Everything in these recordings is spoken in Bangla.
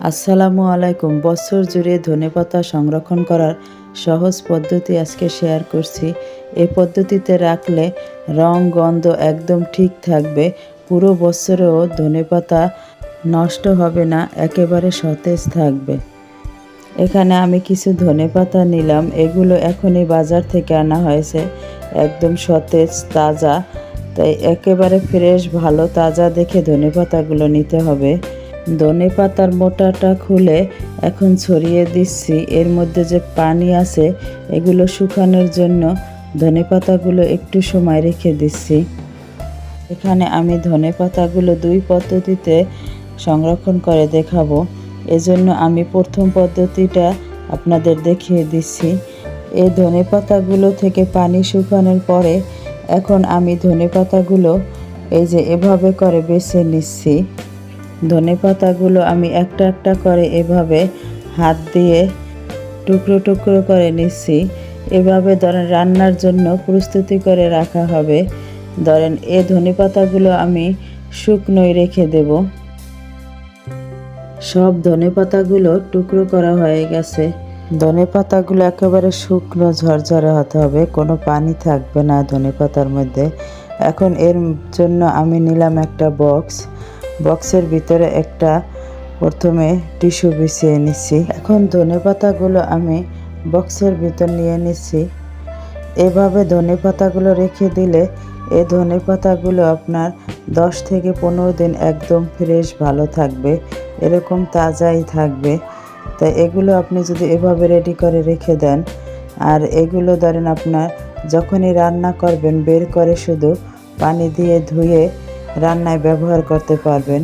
আসসালামু আলাইকুম। বছর জুড়ে ধনেপাতা সংরক্ষণ করার সহজ পদ্ধতি আজকে শেয়ার করছি। এই পদ্ধতিতে রাখলে রং, গন্ধ একদম ঠিক থাকবে। পুরো বছরেও ধনেপাতা নষ্ট হবে না, একেবারে সতেজ থাকবে। এখানে আমি কিছু ধনেপাতা নিলাম। এগুলো এখনই বাজার থেকে আনা হয়েছে। একদম সতেজ, তাজা। তাই একেবারে ফ্রেশ, ভালো, তাজা দেখে ধনেপাতাগুলো নিতে হবে। ধনে পাতার মোটাটা খুলে এখন ছড়িয়ে দিচ্ছি। এর মধ্যে যে পানি আছে, এগুলো শুকানোর জন্য ধনে পাতাগুলো একটু সময় রেখে দিচ্ছি। এখানে আমি ধনে পাতাগুলো দুই পদ্ধতিতে সংরক্ষণ করে দেখাবো। এজন্য আমি প্রথম পদ্ধতিটা আপনাদের দেখিয়ে দিচ্ছি। এই ধনে পাতাগুলো থেকে পানি শুকানোর পরে এখন আমি ধনে পাতাগুলো এই যে এভাবে করে বেছে নিচ্ছি। ধনে পাতাগুলো আমি একটা একটা করে এভাবে হাত দিয়ে টুকরো টুকরো করে নিচ্ছি। এভাবে ধরেন রান্নার জন্য প্রস্তুতি করে রাখা হবে। ধরেন এ ধনে পাতাগুলো আমি শুকনোই রেখে দেব। সব ধনে পাতাগুলো টুকরো করা হয়ে গেছে। ধনে পাতাগুলো একেবারে শুকনো ঝরঝরে হতে হবে, কোনো পানি থাকবে না ধনে পাতার মধ্যে। এখন এর জন্য আমি নিলাম একটা বক্স। বক্সের ভিতরে একটা প্রথমে টিস্যু বিছিয়ে নিচ্ছি। এখন ধনে পাতাগুলো আমি বক্সের ভিতর নিয়ে নিচ্ছি। এভাবে ধনে পাতাগুলো রেখে দিলে এই ধনে পাতাগুলো আপনার দশ থেকে পনেরো দিন একদম ফ্রেশ ভালো থাকবে, এরকম তাজাই থাকবে। তাই এগুলো আপনি যদি এভাবে রেডি করে রেখে দেন, আর এগুলো ধরেন আপনার যখনই রান্না করবেন, বের করে শুধু পানি দিয়ে ধুয়ে রান্নায় ব্যবহার করতে পারবেন।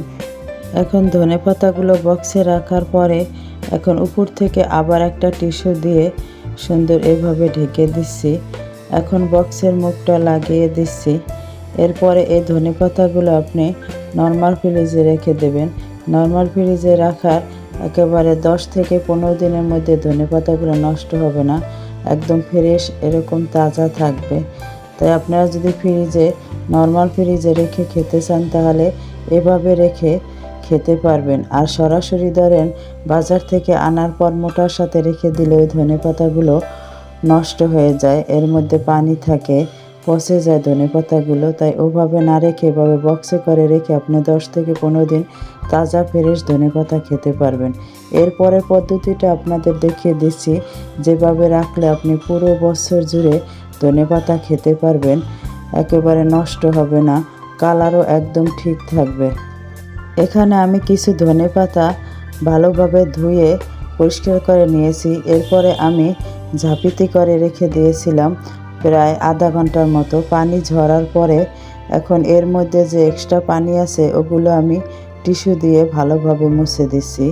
এখন ধনে পাতাগুলো বক্সে রাখার পরে এখন উপর থেকে আবার একটা টিস্যু দিয়ে সুন্দর এভাবে ঢেকে দিচ্ছি। এখন বক্সের মুখটা লাগিয়ে দিচ্ছি। এরপরে এই ধনে পাতাগুলো আপনি নর্মাল ফ্রিজে রেখে দেবেন। নর্মাল ফ্রিজে রাখার একেবারে দশ থেকে পনেরো দিনের মধ্যে ধনে পাতাগুলো নষ্ট হবে না। একদম ফ্রেশ, এরকম তাজা থাকবে। তাই আপনারা যদি ফ্রিজে নর্মাল ফ্রিজে রেখে খেতে চান তাহলে এভাবে রেখে খেতে পারবেন। আর সরাসরি ধরেন বাজার থেকে আনার পর মোটার সাথে রেখে দিলে ওই ধনে পাতাগুলো নষ্ট হয়ে যায়, এর মধ্যে পানি থাকে, পচে যায় ধনে পাতাগুলো, তাই ওভাবে না রেখে এভাবে বক্সে করে রেখে আপনি দশ থেকে পনেরো দিন তাজা ফ্রেশ ধনে পাতা খেতে পারবেন। এরপরের পদ্ধতিটা আপনাদের দেখিয়ে দিচ্ছি। যেভাবে রাখলে আপনি পুরো বছর জুড়ে ধনে পাতা খেতে পারবেন। একেবারে নষ্ট হবে না, কালারও একদম ঠিক থাকবে। এখানে আমি কিছু ধনে পাতা ভালোভাবে ধুয়ে পরিষ্কার করে নিয়েছি। এরপরে আমি ঝাঁপিতি করে রেখে দিয়েছিলাম প্রায় আধা ঘণ্টার মতো। পানি ঝরার পরে এখন এর মধ্যে যে এক্সট্রা পানি আছে, ওগুলো আমি টিস্যু দিয়ে ভালোভাবে মুছে দিচ্ছি।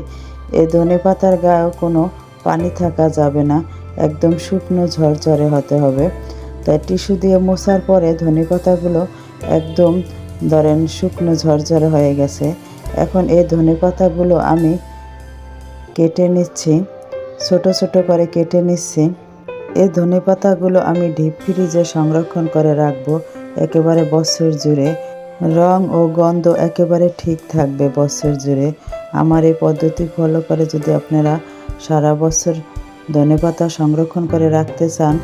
এই ধনে পাতার গায়েও কোনো পানি থাকা যাবে না, একদম শুকনো ঝরঝরে হতে হবে। তাই টিস্যু দিয়ে মোছার পরে ধনে পাতাগুলো একদম ধরেন শুকনো ঝরঝরে হয়ে গেছে। এখন এই ধনে পাতাগুলো আমি কেটে নিচ্ছি, ছোট ছোট করে কেটে নিচ্ছি। এই ধনে পাতাগুলো আমি ডিপ ফ্রিজে সংরক্ষণ করে রাখব একেবারে বছর জুড়ে। রং ও গন্ধ একেবারে ঠিক থাকবে বছর জুড়ে। আমার এই পদ্ধতি ফলো করে যদি আপনারা সারা বছর ধনেপাতা সংরক্ষণ করে রাখতে চান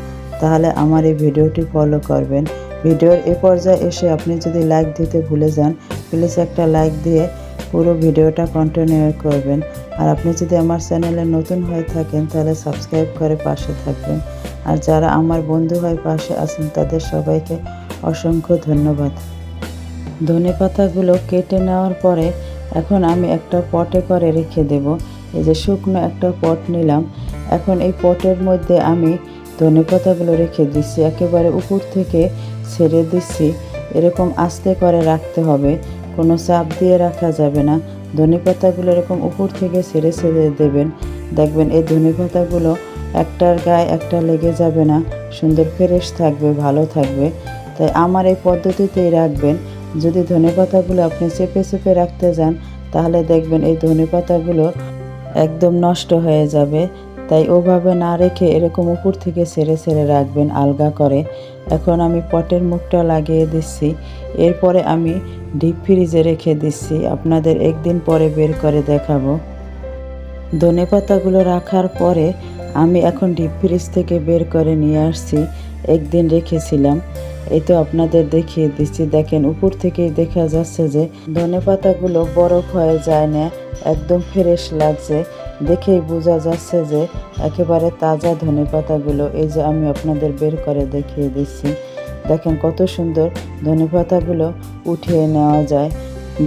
তাহলে আমার এই ভিডিওটি ফলো করবেন। ভিডিওর এ পর্যায়ে এসে আপনি যদি লাইক দিতে ভুলে যান প্লিজ একটা লাইক দিয়ে পুরো ভিডিওটা কন্টিনিউ করবেন। আর আপনি যদি আমার চ্যানেলে নতুন হয়ে থাকেন, তাহলে সাবস্ক্রাইব করে পাশে থাকবেন। আর যারা আমার বন্ধু হয়ে পাশে আছেন, তাদের সবাইকে অসংখ্য ধন্যবাদ। ধনে পাতাগুলো কেটে নেওয়ার পরে এখন আমি একটা পটে করে রেখে দেব। এই যে শুকনো একটা পট নিলাম। এখন এই পটের মধ্যে আমি ধনে পাতাগুলো রেখে দিচ্ছি, একেবারে উপর থেকে ছেড়ে দিচ্ছি। এরকম আস্তে করে রাখতে হবে, কোনো চাপ দিয়ে রাখা যাবে না। ধনে পাতাগুলো এরকম উপর থেকে ছেড়ে ছেড়ে দেবেন। দেখবেন এই ধনে পাতাগুলো একটার গায়ে একটা লেগে যাবে না, সুন্দর ফ্রেশ থাকবে, ভালো থাকবে। তাই আমার এই পদ্ধতিতেই রাখবেন। যদি ধনে পাতাগুলো আপনি চেপে চেপে রাখতে যান, তাহলে দেখবেন এই ধনে পাতাগুলো একদম নষ্ট হয়ে যাবে। তাই ওভাবে না রেখে এরকম উপর থেকে ছেড়ে ছেড়ে রাখবেন, আলগা করে। এখন আমি পটের মুখটা লাগিয়ে দিচ্ছি। এরপরে আমি ডিপ ফ্রিজে রেখে দিচ্ছি। আপনাদের একদিন পরে বের করে দেখাবো। ধনে পাতাগুলো রাখার পরে আমি এখন ডিপ ফ্রিজ থেকে বের করে নিয়ে আসছি। একদিন রেখেছিলাম। এই তো আপনাদের দেখিয়ে দিচ্ছি। দেখেন, উপর থেকেই দেখা যাচ্ছে যে ধনে পাতাগুলো বরফ হয়ে যায় না, একদম ফ্রেশ লাগছে। দেখেই বোঝা যাচ্ছে যে একেবারে তাজা ধনে পাতাগুলো এই যে আমি আপনাদের বের করে দেখিয়ে দিচ্ছি। দেখেন কত সুন্দর ধনে পাতাগুলো উঠিয়ে নেওয়া যায়।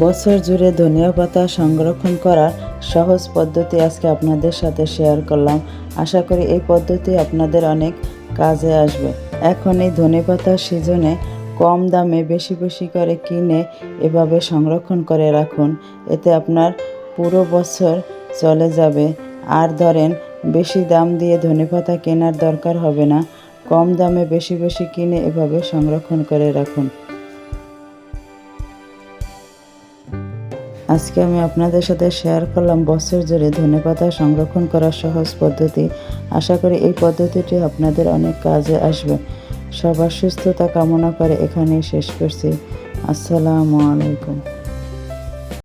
বছর জুড়ে ধনিয়া পাতা সংরক্ষণ করার সহজ পদ্ধতি আজকে আপনাদের সাথে শেয়ার করলাম। আশা করি এই পদ্ধতি আপনাদের অনেক কাজে আসবে। এখন এই ধনে পাতার সিজনে কম দামে বেশি বেশি করে কিনে এভাবে সংরক্ষণ করে রাখুন। এতে আপনার পুরো বছর চলে যাবে। আর ধরেন, বেশি দাম দিয়ে ধনে পাতা কেনার দরকার হবে না। কম দামে বেশি বেশি কিনে এভাবে সংরক্ষণ করে রাখুন। আজকে আমি আপনাদের সাথে শেয়ার করলাম বছর জুড়ে ধনেপাতা সংরক্ষণ করার সহজ পদ্ধতি। আশা করি এই পদ্ধতিটি আপনাদের অনেক কাজে আসবে। সবার সুস্থতা কামনা করে এখানেই শেষ করছি। আসসালামু আলাইকুম।